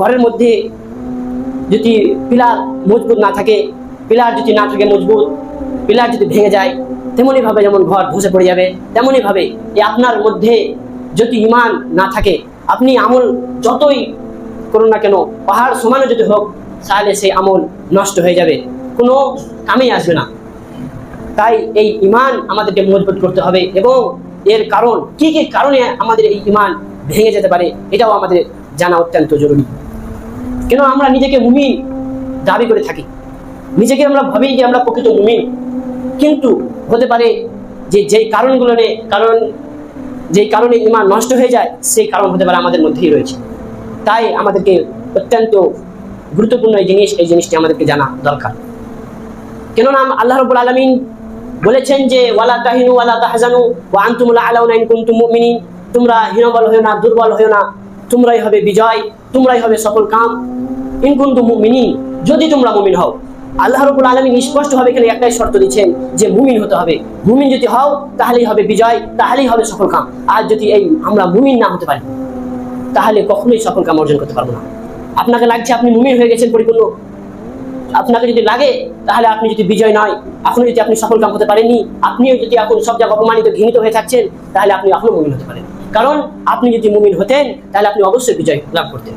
ঘরের মধ্যে যদি পিলার মজবুত না থাকে, পিলার যদি না থাকে মজবুত, পিলার যদি ভেঙে যায় তেমনই ভাবে যেমন ঘর ধসে পড়ে যাবে তেমনই ভাবে এই আপনার মধ্যে যদি ইমান না থাকে, আপনি আমল যতই করুন না কেন, পাহাড় সমানে যদি হোক, তাহলে সেই আমল নষ্ট হয়ে যাবে, কোনো কামেই আসবে না। তাই এই ইমান আমাদেরকে মজবুত করতে হবে এবং এর কারণ, কি কি কারণে আমাদের এই ইমান ভেঙে যেতে পারে, এটাও আমাদের জানা অত্যন্ত জরুরি। কেন আমরা নিজেকে মুমিন দাবি করে থাকি? নিজেকে আমরা ভাবি যে আমরা প্রকৃত মুমিন। কিন্তু হতে পারে যে যেই কারণগুলো কারণ, যেই কারণে ইমান নষ্ট হয়ে যায়, সেই কারণ হতে পারে আমাদের মধ্যেই রয়েছে। তাই আমাদেরকে অত্যন্ত গুরুত্বপূর্ণ এই জিনিস, এই জিনিসটি আমাদেরকে জানা দরকার। কেননা আল্লাহ রবুল আলমিন বলেছেন যে, ওয়ালা তাহিনু ওয়ালা তাহজানু, ওয়া আনতুমুল আলাউনা ইন কুনতুম মুমিনিন। তোমরা হীনবল হয়েও না, দুর্বল হয়েও না। তোমরাই হবে বিজয়, তোমরাই হবে সফল কাম। ইন কুনতুম মুমিনিন, যদি তোমরা মুমিন হও। আল্লাহ রবুল আলমিন স্পষ্টভাবে এখানে একটাই শর্ত দিচ্ছেন যে মুমিন হতে হবে। মুমিন যদি হও, তাহলেই হবে বিজয়, তাহলেই হবে সফল কাম। আর যদি এই আমরা মুমিন না হতে পারি, তাহলে কখনোই সফল কাম অর্জন করতে পারব না। আপনাকে লাগছে আপনি মুমিন হয়ে গেছেন পরিপূর্ণ। আপনাকে যদি লাগে, তাহলে আপনি যদি বিজয় নয় এখনও যদি আপনি সফল কাম হতে পারেননি, আপনিও যদি এখন সব জায়গায় অপমানিত, ঘৃণিত হয়ে থাকছেন, তাহলে আপনি এখনও মুমিন হতে পারেন। কারণ আপনি যদি মুমিন হতেন তাহলে আপনি অবশ্যই বিজয় লাভ করতেন।